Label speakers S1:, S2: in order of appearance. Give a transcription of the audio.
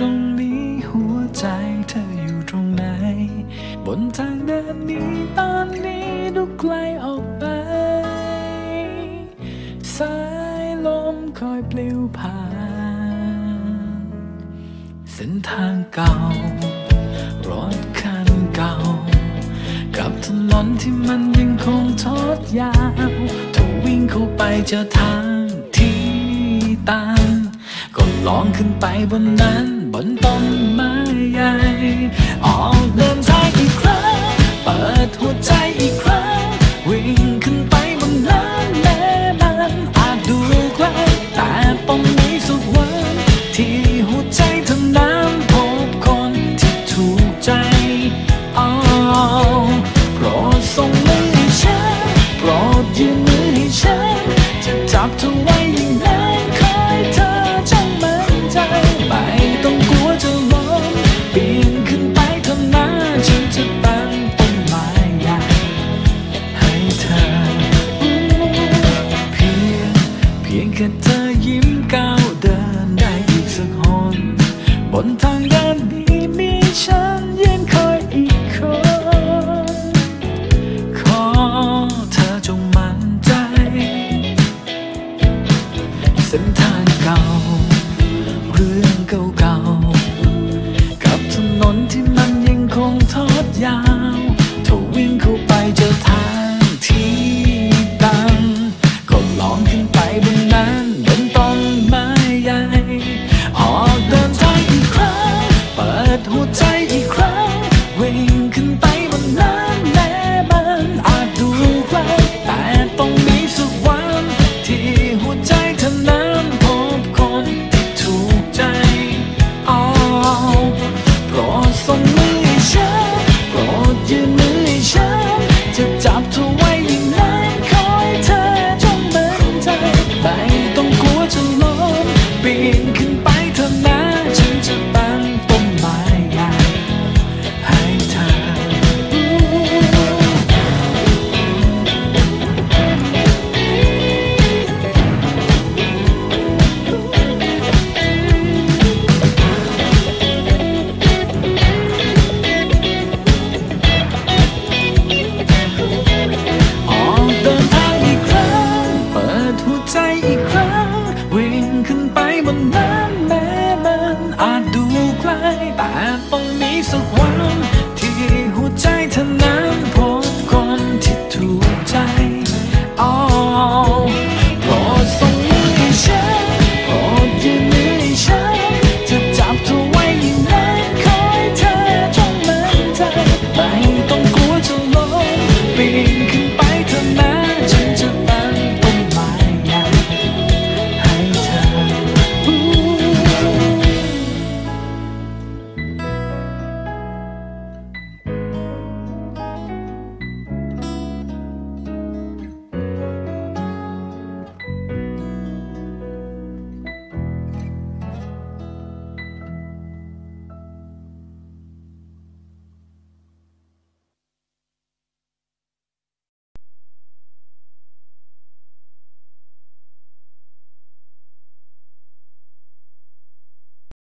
S1: ตรงนี้หัวใจเธออยู่ตรงไหน บนทางเดินนี้ตอนนี้ดูไกลออกไป สายลมคอยปลิวผ่าน เส้นทางเก่า รถคันเก่า กับถนนที่มันยังคงทอดยาวถ้าวิ่งเข้าไปเจอทางที่ตันก็ลองขึ้นไปบนนั้น บนต้นไม้ใหญ่ ออกเดินทางอีกครั้ง เปิดหัวใจอีกครั้ง วิ่งขึ้นไปบนนั้นแม้มันอาจดูไกลแต่ต้องมีสักวันที่หัวใจเธอนั้นพบคนที่ถูกใจอ้าโปรดส่งมือให้ฉันโปรดยืนมือให้ฉันจะจับเธ ยิ้มก้าวเดินได้อีกสักหนบนทางเดินนี้มีฉันยืนคอยอีกคน ขอเธอจงมั่นใจ เส้นทางเก่า ปี